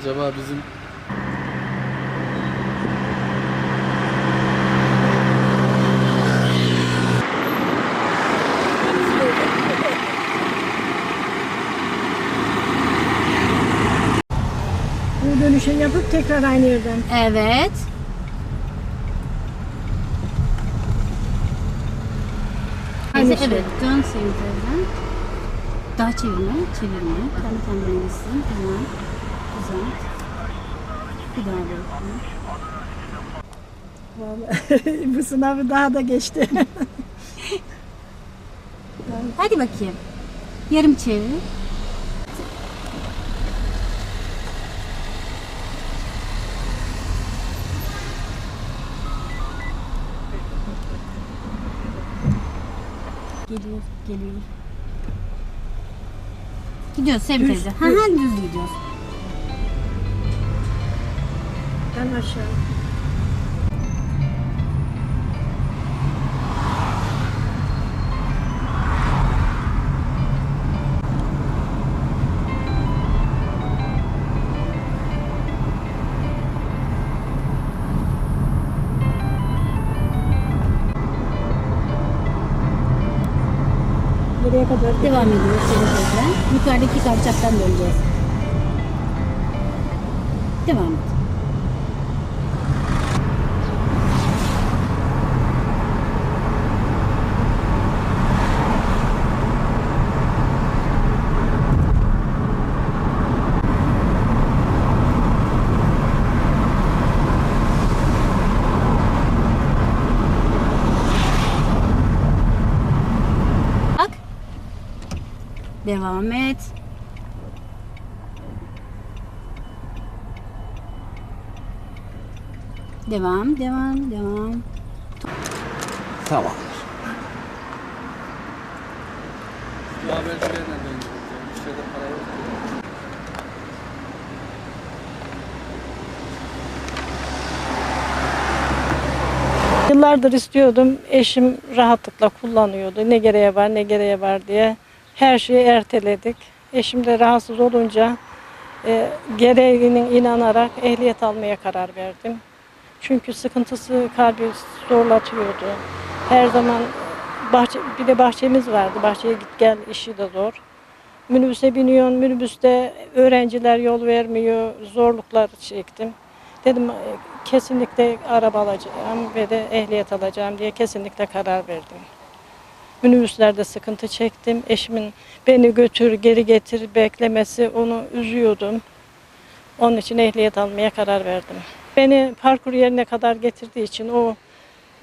Acaba bizim bu dönüşünü yapıp tekrar aynı yerden. Evet. Teyze, evet. Dön Sevim. Daha çevirme, çevirme. Kendi kendine gitsin. Tamam. Güzel. Bir daha bakayım. Vallahi bu sınavı daha da geçti. Hadi bakayım. Yarım çevir. Geliyor, geliyor. Gidiyoruz Sevim teyze. Ha ha düz gidiyoruz. Ben aşağı. Nereye kadar? Devam ediyoruz. Yukarıdaki kavşaktan döneceğiz. Devam et. Devam et. Devam, devam, devam. Tamam. Bu para yok. Yıllardır istiyordum. Eşim rahatlıkla kullanıyordu. Ne gereği var ne gereği var diye. Her şeyi erteledik. Eşim de rahatsız olunca e, gereğinin inanarak ehliyet almaya karar verdim. Çünkü sıkıntısı kalbi zorlatıyordu. Her zaman bahçe, bir de bahçemiz vardı. Bahçeye git gel işi de zor. Minibüse biniyorsun, minibüste öğrenciler yol vermiyor, zorluklar çektim. Dedim e, kesinlikle araba alacağım ve de ehliyet alacağım diye kesinlikle karar verdim. Minibüslerde sıkıntı çektim. Eşimin beni götür, geri getir beklemesi onu üzüyordum. Onun için ehliyet almaya karar verdim. Beni parkur yerine kadar getirdiği için o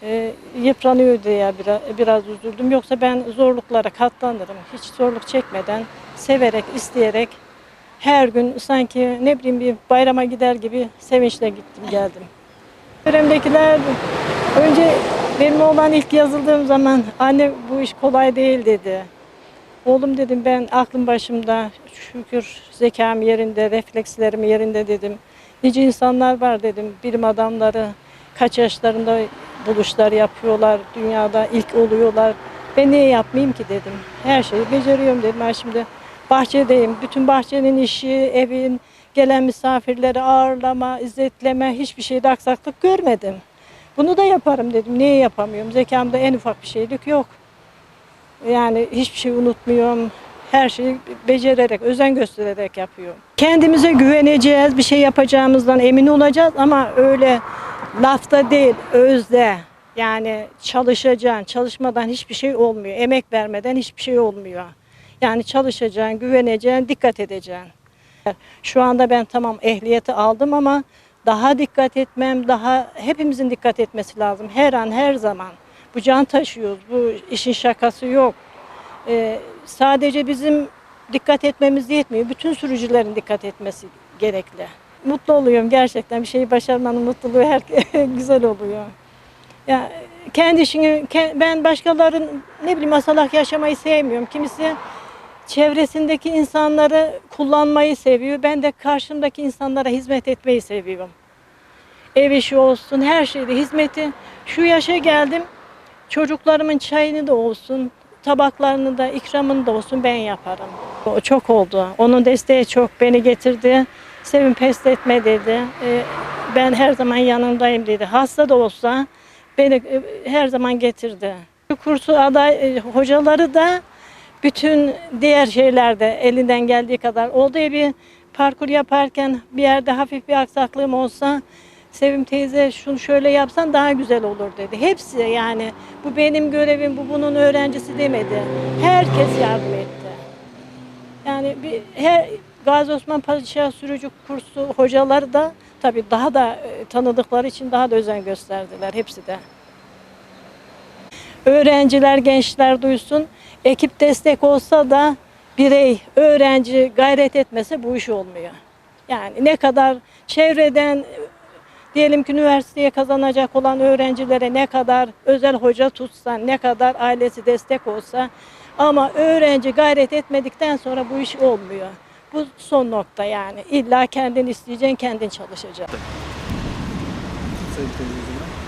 e, yıpranıyor diye biraz, biraz üzüldüm. Yoksa ben zorluklara katlanırım. Hiç zorluk çekmeden, severek, isteyerek her gün sanki ne bileyim bir bayrama gider gibi sevinçle gittim geldim. Çevremdekiler önce benim oğlan ilk yazıldığım zaman anne bu iş kolay değil dedi. Oğlum dedim ben aklım başımda şükür zekam yerinde, reflekslerim yerinde dedim. Nice insanlar var dedim. Bilim adamları kaç yaşlarında buluşlar yapıyorlar. Dünyada ilk oluyorlar. Ben niye yapmayayım ki dedim. Her şeyi beceriyorum dedim. Ben şimdi bahçedeyim. Bütün bahçenin işi, evin, gelen misafirleri ağırlama, izzetleme hiçbir şeyde aksaklık görmedim. Bunu da yaparım dedim. Niye yapamıyorum? Zekamda en ufak bir şeylik yok. Yani hiçbir şey unutmuyorum. Her şeyi becererek, özen göstererek yapıyorum. Kendimize güveneceğiz, bir şey yapacağımızdan emin olacağız ama öyle lafta değil, özde. Yani çalışacaksın, çalışmadan hiçbir şey olmuyor. Emek vermeden hiçbir şey olmuyor. Yani çalışacaksın, güveneceksin, dikkat edeceksin. Şu anda ben tamam ehliyeti aldım ama daha dikkat etmem, daha hepimizin dikkat etmesi lazım. Her an, her zaman. Bu can taşıyoruz, bu işin şakası yok. Ee, sadece bizim dikkat etmemiz yetmiyor. Bütün sürücülerin dikkat etmesi gerekli. Mutlu oluyorum gerçekten. Bir şeyi başarmanın mutluluğu her güzel oluyor. Ya kendi işini ben başkalarının ne bileyim asalak yaşamayı sevmiyorum. Kimisi çevresindeki insanları kullanmayı seviyor. Ben de karşımdaki insanlara hizmet etmeyi seviyorum. Ev işi olsun, her şeyde hizmeti. Şu yaşa geldim. Çocuklarımın çayını da olsun, tabaklarını da, ikramını da olsun ben yaparım. O çok oldu. Onun desteği çok beni getirdi. Sevin pes etme dedi. E, ben her zaman yanındayım dedi. Hasta da olsa beni e, her zaman getirdi. Kursu aday e, hocaları da bütün diğer şeylerde elinden geldiği kadar olduğu bir parkur yaparken bir yerde hafif bir aksaklığım olsa Sevim teyze şunu şöyle yapsan daha güzel olur dedi. Hepsi yani bu benim görevim, bu bunun öğrencisi demedi. Herkes yardım etti. Yani bir her Gazi Osman Paşa sürücü kursu hocaları da tabii daha da e, tanıdıkları için daha da özen gösterdiler hepsi de. Öğrenciler, gençler duysun. Ekip destek olsa da birey, öğrenci gayret etmese bu iş olmuyor. Yani ne kadar çevreden diyelim ki üniversiteye kazanacak olan öğrencilere ne kadar özel hoca tutsa, ne kadar ailesi destek olsa ama öğrenci gayret etmedikten sonra bu iş olmuyor. Bu son nokta yani. İlla kendin isteyeceksin, kendin çalışacaksın. Teyzeciğim.